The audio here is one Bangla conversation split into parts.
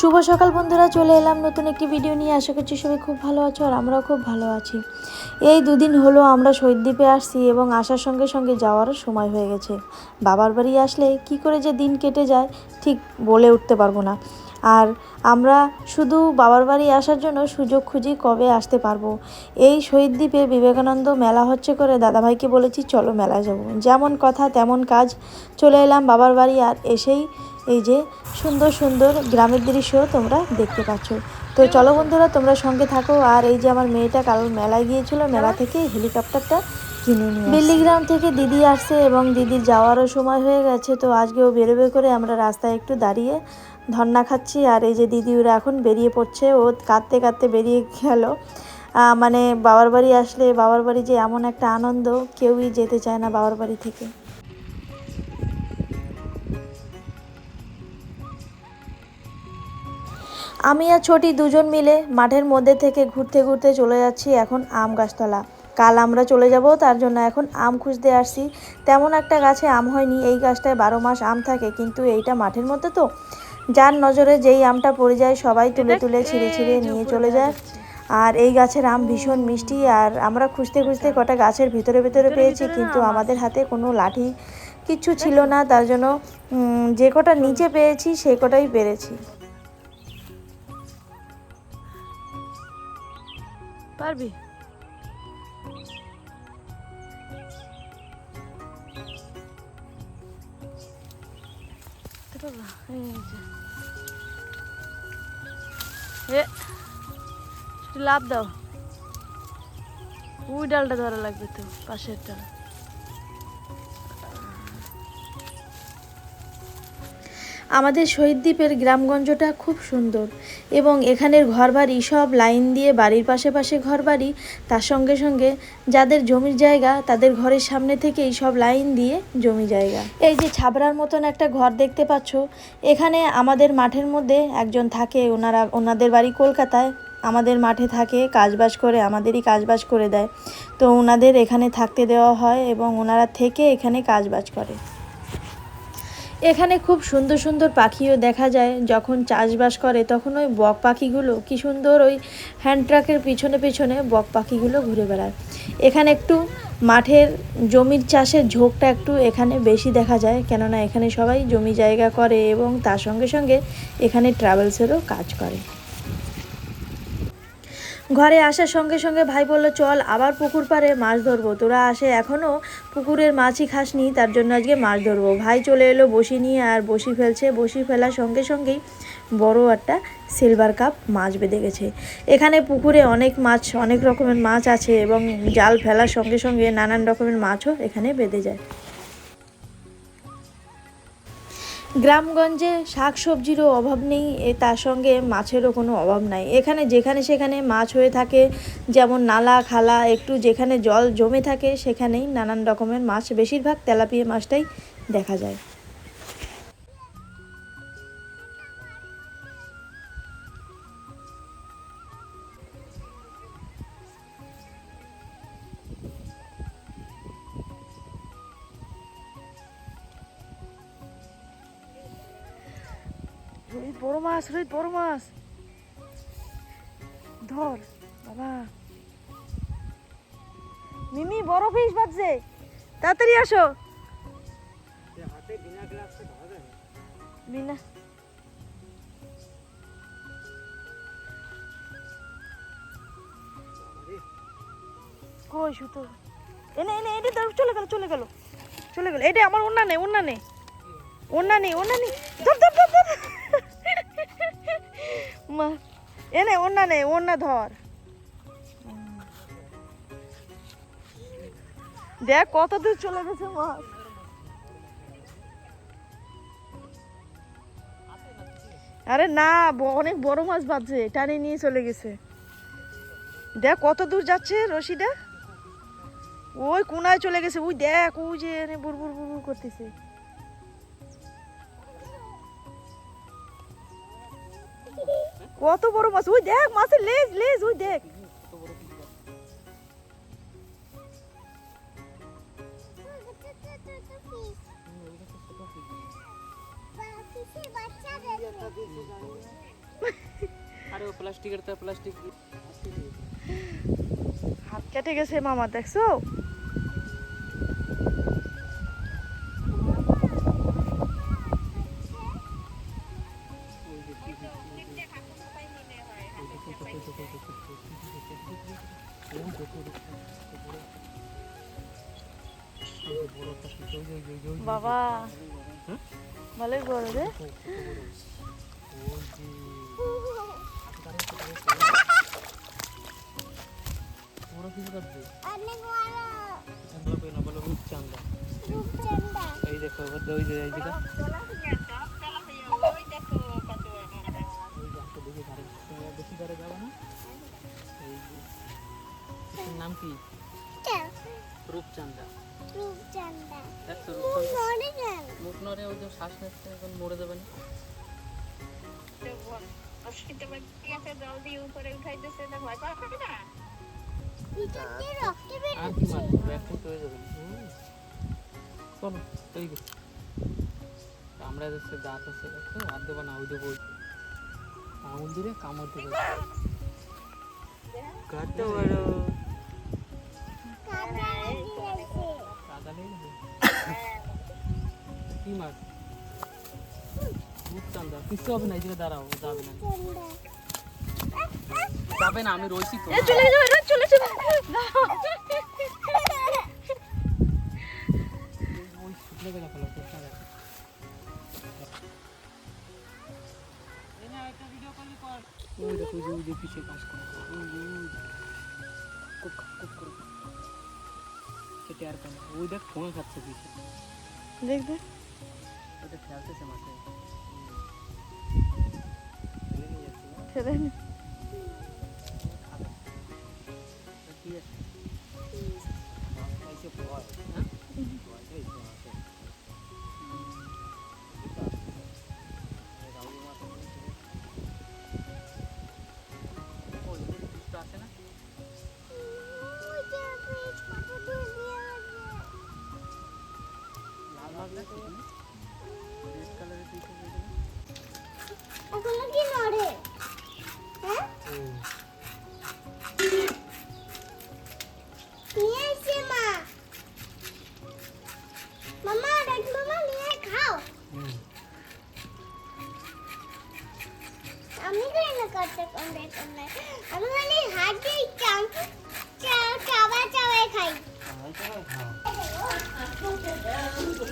শুভ সকাল বন্ধুরা, চলে এলাম নতুন একটি ভিডিও নিয়ে। আশা করছি সবাই খুব ভালো আছো আর আমরাও খুব ভালো আছি। এই দুদিন হলো আমরা শহীদদ্বীপে আসছি এবং আসার সঙ্গে সঙ্গে যাওয়ারও সময় হয়ে গেছে। বাবার বাড়ি আসলে কি করে যে দিন কেটে যায়, ঠিক বলে উঠতে পারব না। আর আমরা শুধু বাবার বাড়ি আসার জন্য সুযোগ খুঁজি কবে আসতে পারব। এই শহীদ দ্বীপে বিবেকানন্দ মেলা হচ্ছে করে দাদাভাইকে বলেছি, চলো মেলায় যাব। যেমন কথা, তেমন কাজ। চলে এলাম বাবার বাড়ি আর এসেই এই যে সুন্দর সুন্দর গ্রামের দৃশ্য তোমরা দেখতে পাচ্ছ। তো চলো বন্ধুরা, তোমরা সঙ্গে থাকো। আর এই যে আমার মেয়েটা কাল মেলায় গিয়েছিল, মেলা থেকে হেলিকপ্টারটা কিনে নিয়ে বিল্লিগ্রাম থেকে দিদি আসছে এবং দিদির যাওয়ারও সময় হয়ে গেছে। তো আজকেও বেরোবে করে আমরা রাস্তায় একটু দাঁড়িয়ে ধর্না খাচ্ছি আর এই যে দিদি ওরা এখন বেরিয়ে পড়ছে, ও কাঁদতে কাঁদতে বেরিয়ে গেল। মানে বাবার বাড়ি আসলে বাবার বাড়ি যে এমন একটা আনন্দ, কেউই যেতে চায় না বাবার বাড়ি থেকে। আমি আর ছোটি দুজন মিলে মাঠের মধ্যে থেকে ঘুরতে ঘুরতে চলে যাচ্ছি এখন আম গাছতলা। কাল আমরা চলে যাব, তার জন্য এখন আম খুঁজতে আসছি। তেমন একটা গাছে আম হয়নি, এই গাছটায় বারো মাস আম থাকে, কিন্তু এইটা মাঠের মধ্যে তো। যার নজরে যেই আমটা পড়ে যায় সবাই তুলে তুলে ছিঁড়ে ছিঁড়ে নিয়ে চলে যায়? আর এই গাছের আম ভীষণ মিষ্টি আর আমরা খুঁজতে খুঁজতে কটা গাছের ভিতরে ভিতরে পেয়েছি কিন্তু আমাদের হাতে কোনো লাঠি কিচ্ছু ছিল না তার জন্য যে কটা নিচে পেয়েছি সেই কটাই পেরেছি। পারবি? এই যে। এ, লাভ দাও। ওই ডালটা ধরা লাগবে তো পাশের ডাল আমাদের শহীদ দ্বীপের গ্রামগঞ্জটা খুব সুন্দর এবং এখানের ঘরবাড়ি সব লাইন দিয়ে বাড়ির পাশে পাশে ঘরবাড়ি, তার সঙ্গে সঙ্গে যাদের জমির জায়গা তাদের ঘরের সামনে থেকেই সব লাইন দিয়ে জমি জায়গা। এই যে ছাবড়ার মতন একটা ঘর দেখতে পাচ্ছ, এখানে আমাদের মাঠের মধ্যে একজন থাকে, ওনারা, ওনাদের বাড়ি কলকাতায়, আমাদের মাঠে থাকে, কাজবাজ করে, আমাদেরই কাজবাজ করে দেয়। তো ওনাদের এখানে থাকতে দেওয়া হয় এবং ওনারা থেকে এখানে কাজবাজ করে। এখানে খুব সুন্দর সুন্দর পাখিও দেখা যায়। যখন চাষবাস করে, তখন ওই বক পাখিগুলো, কি সুন্দর ওই হ্যান্ড ট্রাকের পিছনে পিছনে বক পাখিগুলো ঘুরে বেড়ায়। এখানে একটু মাঠের জমির চাষের ঝোঁকটা একটু এখানে বেশি দেখা যায়। কেননা এখানে সবাই জমি জায়গা করে এবং তার সঙ্গে সঙ্গে এখানে ট্রাভেলসেরও কাজ করে। ঘরে আসার সঙ্গে সঙ্গে ভাই বলল, চল, আবার পুকুর পাড়ে মাছ ধরবো। তোরা আসে এখনও পুকুরের মাছই খাসনি, তার জন্য আজকে মাছ ধরবো। ভাই চলে এলো বসি নিয়ে, আর বসি ফেলছে। বসি ফেলার সঙ্গে সঙ্গেই বড় একটা সিলভার কাপ মাছ বেঁধে গেছে। এখানে পুকুরে অনেক মাছ, অনেক রকমের মাছ আছে এবং জাল ফেলার সঙ্গে সঙ্গে নানান রকমের মাছও এখানে বেঁধে যায়। গ্রামগঞ্জে শাক সবজিরও অভাব নেই তার সঙ্গে মাছেরও কোনো অভাব নাই। এখানে যেখানে সেখানে মাছ হয়ে থাকে, যেমন নালা, খালা, একটু যেখানে জল জমে থাকে, সেখানেই নানান রকমের মাছ, বেশিরভাগ তেলাপিয়া মাছটাই দেখা যায়। মাছ রোহিত বড় মাছ। ধর বাবা। মিমি বড় ফিস বাজছে। তাড়াতাড়ি আসো। বিনা কই সুতো? এনে এনে এনে ধর চলে গেল চলে গেল। চলে গেল। এটা আমার ওন্না নেই ওন্না নেই নেই নেই ধর ধর ধর ধর। এনে ওন্না নেই ওন্না ধর। দেখ কত দূর চলে গেছে মাছ আরে না অনেক বড় মাছ বাজছে, টানে নিয়ে চলে গেছে। দেখ কত দূর যাচ্ছে রশিটা ওই কোনায় চলে গেছে, ওই দেখ, ওই যে বুড় বুড় বুড় করতেছে। কত বড় মাছ? ওই দেখ মাছের লেজ লেজ ওই দেখ। আরে প্লাস্টিকের তো প্লাস্টিক। হাত কেটে গেছে মামা দেখছ? বাবা। ভালোই বড় রে। এই দেখো ওই যে এই দিকে নাম কি? রূপচান্দা রূপচন্দা দেখছ রূপচান্দা মুখ নড়ে ওই যে শ্বাস নিচ্ছে এখন মরে যাবে না? হয়ে আমরা যাচ্ছে দাঁত আছে দেখো আর দেবো না ওই দেবো আঙুল দিলে কামড় দেবে। কত বড় কি মাছ রূপচান্দা কিছু হবে না এই দিকে দাঁড়াও যাবে না। যাবে না আমি রয়েছি তো। চলে যাবে ওই দেখ ফোন খাচ্ছে কিছু দেখ দেখ ওটা খেলতেছে মাঠে। ছেড়ে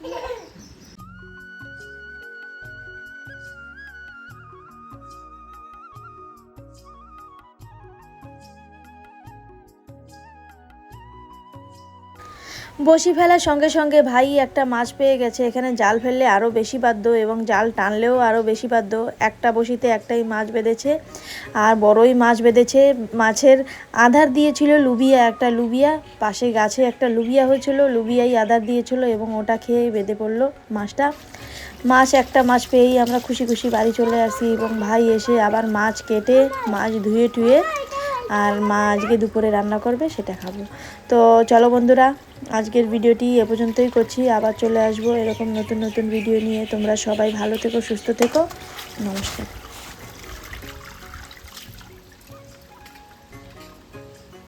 Thank you. বসি ফেলার সঙ্গে সঙ্গে ভাই একটা মাছ পেয়ে গেছে। এখানে জাল ফেললে আরও বেশি বাধ্য এবং জাল টানলেও আরও বেশি বাধ্য। একটা বসিতে একটাই মাছ বেঁধেছে আর বড়ই মাছ বেঁধেছে। মাছের আধার দিয়েছিল লুবিয়া, একটা লুবিয়া, পাশে গাছে একটা লুবিয়া হয়েছিল, লুবিয়াই আধার দিয়েছিল এবং ওটা খেয়ে বেঁধে পড়ল মাছটা। মাছ একটা মাছ পেয়েই আমরা খুশি খুশি বাড়ি চলে আসি এবং ভাই এসে আবার মাছ কেটে, মাছ ধুয়ে টুয়ে আর মা আজকে দুপুরে রান্না করবে, সেটা খাব। তো চলো বন্ধুরা, আজকের ভিডিওটি এ পর্যন্তই করছি। আবার চলে আসব এরকম নতুন নতুন ভিডিও নিয়ে। তোমরা সবাই ভালো থেকো, সুস্থ থেকো। নমস্কার।